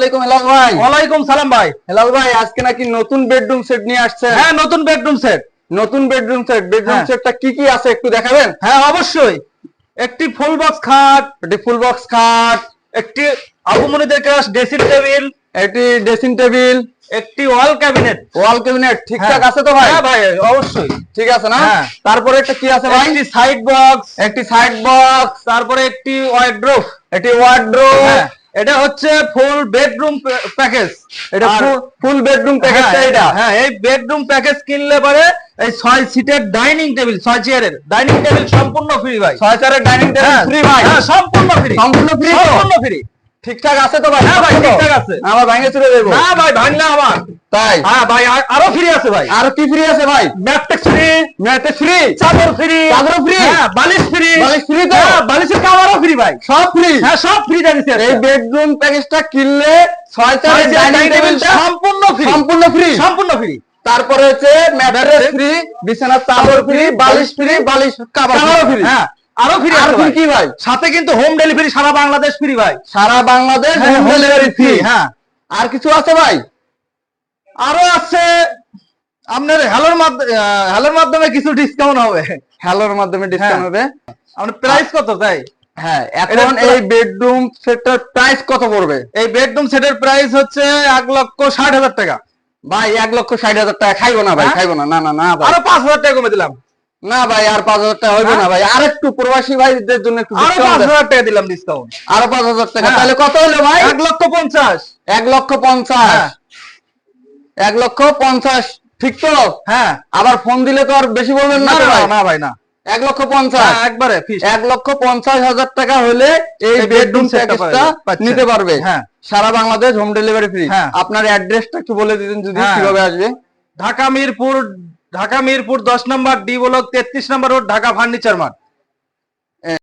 ওয়ালাইকুম হেলাল ভাই। ওয়ালাইকুম সালাম ভাই। হেলাল ভাই আজকে নাকি নতুন বেডরুম সেট নিয়ে আসছেন হ্যাঁ নতুন বেডরুম সেট নতুন বেডরুম সেট বেডরুম হ্যাঁ। সেটটা কি কি আছে একটু দেখাবেন? হ্যাঁ অবশ্যই। একটি ফুল বক্স খাট এটি ফুল বক্স খাট একটি আবুমনিদের ক্লাস ড্রেসিং টেবিল এটি ড্রেসিং টেবিল একটি ওয়াল ক্যাবিনেট ওয়াল ক্যাবিনেট ঠিকঠাক আছে তো ভাই? হ্যাঁ ভাই অবশ্যই। ঠিক আছে না? হ্যাঁ। তারপরে একটা কি আছে ভাই? একটি সাইড বক্স একটি সাইড বক্স তারপরে একটি একটি ওয়ার্ড্রোব হ্যাঁ। এটা হচ্ছে ফুল বেডরুম প্যাকেজ এটা ফুল বেডরুম প্যাকেজটা এটা। হ্যাঁ এই বেডরুম প্যাকেজ কিনলে পরে এই ছয় সিটের ডাইনিং টেবিল ছয় চেয়ারের ডাইনিং টেবিল সম্পূর্ণ ফ্রি ভাই। ছয় চেয়ারের ডাইনিং টেবিল ফ্রি ভাই। হ্যাঁ সম্পূর্ণ ফ্রি সম্পূর্ণ ফ্রি সম্পূর্ণ ফ্রি ঠিকঠাক আছে তো ভাই? হ্যাঁ ভাই, ঠিকঠাক আছে। আমার ভাঙে চলে দেবো। না ভাই ভাঙলে আমার তাই? হ্যাঁ ভাই আরও ফ্রি আছে ভাই। আর কি ফ্রি আছে ভাই? ম্যাট্রিক্স ফ্রি ম্যাটে ফ্রি চাদর ফ্রি চাদরও free? হ্যাঁ বালিশ ফ্রি বালিশ free তো? হ্যাঁ বালিশের কাভারও ফ্রি ভাই। সব ফ্রি হ্যাঁ সব ফ্রি জানিস এই বেডরুম প্যাকেজটা কিনলে ছয় চারের ডাইনিং টেবিলটা সম্পূর্ণ ফ্রি সম্পূর্ণ ফ্রি সম্পূর্ণ ফ্রি তারপরে হচ্ছে ম্যাট্রেস ফ্রি বিছানার চাদর ফ্রি বালিশ ফ্রি বালিশ কাভার ফ্রি হ্যাঁ। আরও ফ্রি আর ভাই। কি ভাই? সাথে কিন্তু হোম ডেলিভারি সারা বাংলাদেশ ফ্রি ভাই। সারা বাংলাদেশ হোম ডেলিভারি ফ্রি হ্যাঁ। আর কিছু আছে ভাই? আরও আছে আপনার হ্যালোর মাধ্যমে হ্যালোর মাধ্যমে কিছু ডিসকাউন্ট হবে। হ্যালোর মাধ্যমে ডিসকাউন্ট হ্যাঁ। হবে? আপনার প্রাইস কত তাই? হ্যাঁ এখন এই বেডরুম সেটটার প্রাইস কত পড়বে? এই বেডরুম সেটের প্রাইস হচ্ছে এক লক্ষ ষাট হাজার টাকা। ভাই এক লক্ষ ষাট হাজার টাকা খাইবো না ভাই হ্যাঁ? খাইবো না না না না আরও পাঁচ হাজার টাকা কমে দিলাম। না ভাই আর পাঁচ হাজার টাকা হইবে না ভাই। আর একটু প্রবাসী ভাইদের জন্য একটু আরও পাঁচ হাজার টাকা দিলাম ডিসকাউন্ট আরও পাঁচ হাজার টাকা। হ্যাঁ। তাহলে কত হলো ভাই? এক লক্ষ পঞ্চাশ। এক লক্ষ পঞ্চাশ। হ্যাঁ। এক লক্ষ পঞ্চাশ। ঠিক তো? হ্যাঁ। আবার ফোন দিলে তো আর বেশি বলবেন না না ভাই? না ভাই না। এক লক্ষ পঞ্চাশ। হ্যাঁ, একবারে এক লক্ষ পঞ্চাশ হাজার টাকা হলে এই বেডরুম প্যাকেজটা নিতে পারবে। হ্যাঁ। সারা বাংলাদেশ হোম ডেলিভারি ফ্রি হ্যাঁ। আপনার অ্যাড্রেসটা একটু বলে দিতেন যদি হ্যাঁ। কীভাবে আসবে। ঢাকা মিরপুর ঢাকা মিরপুর দশ নম্বর ডি ব্লক তেত্রিশ number road Dhaka furniture mart.